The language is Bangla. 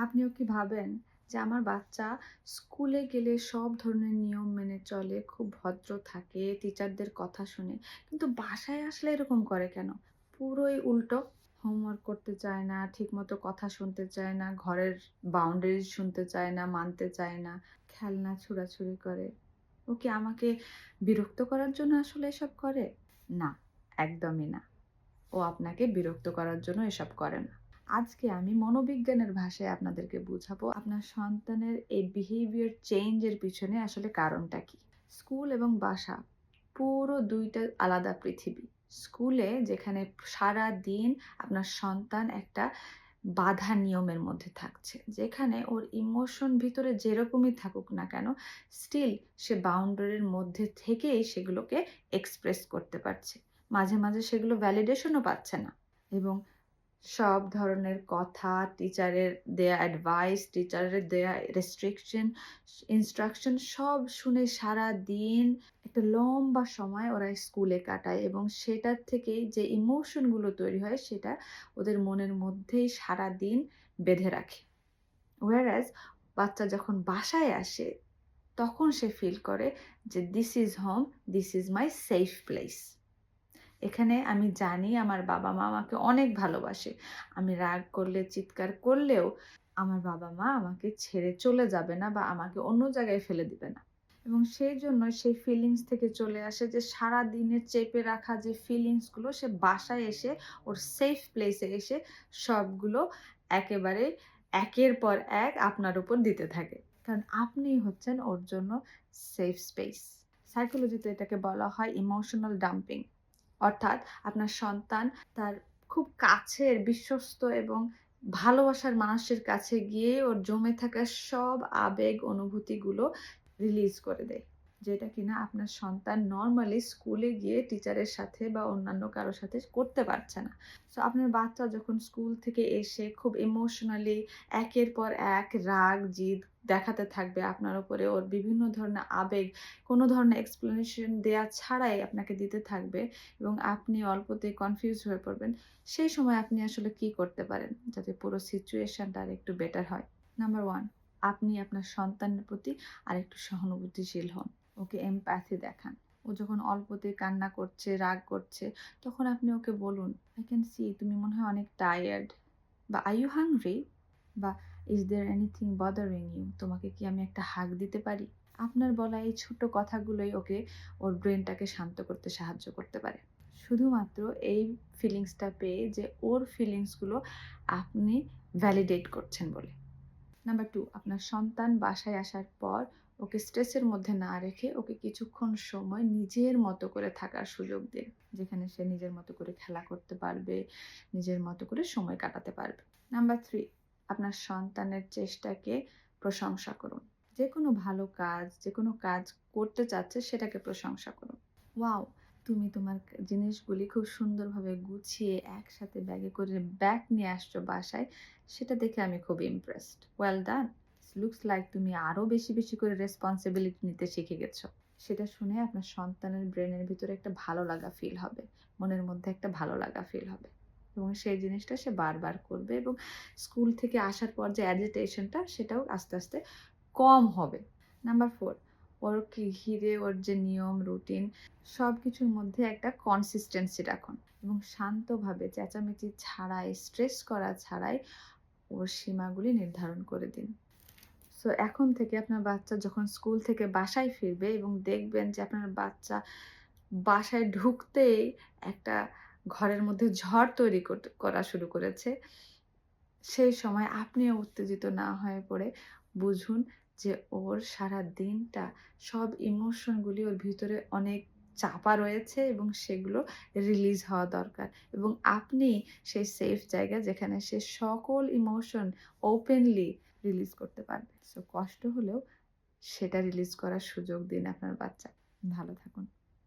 আপনিও কি ভাবেন যে আমার বাচ্চা স্কুলে গেলে সব ধরনের নিয়ম মেনে চলে, খুব ভদ্র থাকে, টিচারদের কথা শুনে। কিন্তু বাসায় আসলে এরকম করে কেন? পুরোই উল্টো। হোমওয়ার্ক করতে চায় না, ঠিকমতো কথা শুনতে চায় না, ঘরের বাউন্ডারিজ শুনতে চায় না, মানতে চায় না, খেলনা ছুড়াছুড়ি করে। ও কি আমাকে বিরক্ত করার জন্য আসলে এসব করে? না, একদমই না। ও আপনাকে বিরক্ত করার জন্য এসব করে না। আজকে আমি মনোবিজ্ঞানের ভাষায় আপনাদেরকে বুঝাবো আপনার সন্তানের এই বিহেভিয়ার চেঞ্জের পিছনে আসলে কারণটা কি? স্কুল এবং বাসা পুরো দুইটা আলাদা পৃথিবী। স্কুলে যেখানে সারা দিন আপনার সন্তান একটা বাধা নিয়মের মধ্যে থাকছে, যেখানে ওর ইমোশন ভিতরে যেরকমই থাকুক না কেন স্টিল সে বাউন্ডারির মধ্যে থেকেই সেগুলোকে এক্সপ্রেস করতে পারছে। মাঝে মাঝে সেগুলো ভ্যালিডেশনও পাচ্ছে না। এবং সব ধরনের কথা, টিচারের দেয়া অ্যাডভাইস টিচারের দেয়া রেস্ট্রিকশন ইনস্ট্রাকশন সব শুনে সারা দিন একটা লম্বা সময় ওরা স্কুলে কাটায় এবং সেটার থেকেই যে ইমোশনগুলো তৈরি হয় সেটা ওদের মনের মধ্যেই সারা দিন বেঁধে রাখে। ওয়ারাজ বাচ্চা যখন বাসায় আসে, তখন সে ফিল করে যে this is home this is my safe place এখানে আমি জানি আমার বাবা মা আমাকে অনেক ভালোবাসে। আমি রাগ করলে, চিৎকার করলেও আমার বাবা মা আমাকে ছেড়ে চলে যাবে না বা আমাকে অন্য জায়গায় ফেলে দিবে না। এবং সেই জন্য সেই ফিলিংস থেকে চলে আসে যে সারা দিনের চেপে রাখা যে ফিলিংসগুলো সে বাসায় এসে, ওর সেফ প্লেসে এসে সবগুলো একেবারে একের পর এক আপনার উপর দিতে থাকে। কারণ আপনি হচ্ছেন ওর জন্য সেফ স্পেস সাইকোলজিতে এটাকে বলা হয় ইমোশনাল ডাম্পিং অর্থাৎ আপনার সন্তান তার খুব কাছের, বিশ্বস্ত এবং ভালোবাসার মানুষের কাছে গিয়ে ওর জমে থাকা সব আবেগ, অনুভূতিগুলো রিলিজ করে দেয়। যেটা কিনা আপনার সন্তান নর্মালি স্কুলে গিয়ে টিচারের সাথে বা অন্যান্য কারোর সাথে করতে পারছে না। সো আপনার বাচ্চা যখন স্কুল থেকে এসে খুব ইমোশনালি একের পর এক রাগ, জিদ দেখাতে থাকবে আপনার উপরে, ওর বিভিন্ন ধরনের আবেগ, কোনো ধরনের এক্সপ্লেনেশন দেওয়া ছাড়াই আপনাকে দিতে থাকবে এবং আপনি অল্পতে কনফিউজ হয়ে পড়বেন। সেই সময় আপনি আসলে কি করতে পারেন? যাতে পুরো সিচুয়েশনটা আর একটু বেটার হয়। নাম্বার ওয়ান আপনি আপনার সন্তানের প্রতি আর একটু সহানুভূতিশীল হন। ওকে এমপ্যাথি দেখান। ও যখন অল্পতে কান্না করছে, রাগ করছে, তখন আপনি ওকে বলুন আই ক্যান সি তুমি মনে হয় অনেক টায়ার্ড বা আই ইউ হাংরি বা is there anything bothering you তোমাকে কি আমি একটা হাক দিতে পারি? আপনার বলা এই ছোট্ট কথাগুলোই ওকে, ওর ব্রেনটাকে শান্ত করতে সাহায্য করতে পারে। শুধুমাত্র এই ফিলিংসটা পেয়ে যে ওর ফিলিংসগুলো আপনি ভ্যালিডেট করছেন বলে। নাম্বার টু আপনার সন্তান বাসায় আসার পর ওকে স্ট্রেসের মধ্যে না রেখে ওকে কিছুক্ষণ সময় নিজের মতো করে থাকার সুযোগ দিন যেখানে সে নিজের মতো করে খেলা করতে পারবে, নিজের মতো করে সময় কাটাতে পারবে। নাম্বার থ্রি আপনার সন্তানের চেষ্টাকে প্রশংসা করুন। যে কোনো ভালো কাজ যে কোনো কাজ করতে চাচ্ছে সেটাকে প্রশংসা করুন। ওয়াও, তুমি তোমার জিনিসগুলি খুব সুন্দরভাবে গুছিয়ে একসাথে ব্যাগে করে ব্যাগ নিয়ে আসছো বাসায়, সেটা দেখে আমি খুব impressed well done looks like তুমি আরও বেশি বেশি করে রেসপন্সিবিলিটি নিতে শিখে গেছো। সেটা শুনে আপনার সন্তানের ব্রেনের ভিতরে একটা ভালো লাগা ফিল হবে, মনের মধ্যে একটা ভালো লাগা ফিল হবে। এবং সেই জিনিসটা সে বারবার করবে এবং স্কুল থেকে আসার পর যে অ্যাজিটেশনটা সেটাও আস্তে আস্তে কম হবে। নাম্বার ফোর ওর ঘিরে ওর যে নিয়ম রুটিন সব কিছুর মধ্যে একটা কনসিস্টেন্সি রাখুন। এবং শান্তভাবে, চেঁচামেচি ছাড়াই স্ট্রেস করা ছাড়াই ওর সীমাগুলি নির্ধারণ করে দিন। সো এখন থেকে আপনার বাচ্চা যখন স্কুল থেকে বাসায় ফিরবে এবং দেখবেন যে আপনার বাচ্চা বাসায় ঢুকতেই একটা ঘরের মধ্যে ঝড় তৈরি করা শুরু করেছে, সেই সময় আপনিও উত্তেজিত না হয়ে পড়ে বুঝুন যে ওর সারা দিনটা সব ইমোশনগুলি ওর ভিতরে অনেক চাপা রয়েছে এবং সেগুলো রিলিজ হওয়া দরকার এবং আপনি সেই সেফ জায়গা যেখানে সে সকল ইমোশন ওপেনলি রিলিজ করতে পারবে। সো কষ্ট হলেও সেটা রিলিজ করার সুযোগ দিন আপনার বাচ্চা। ভালো থাকুন।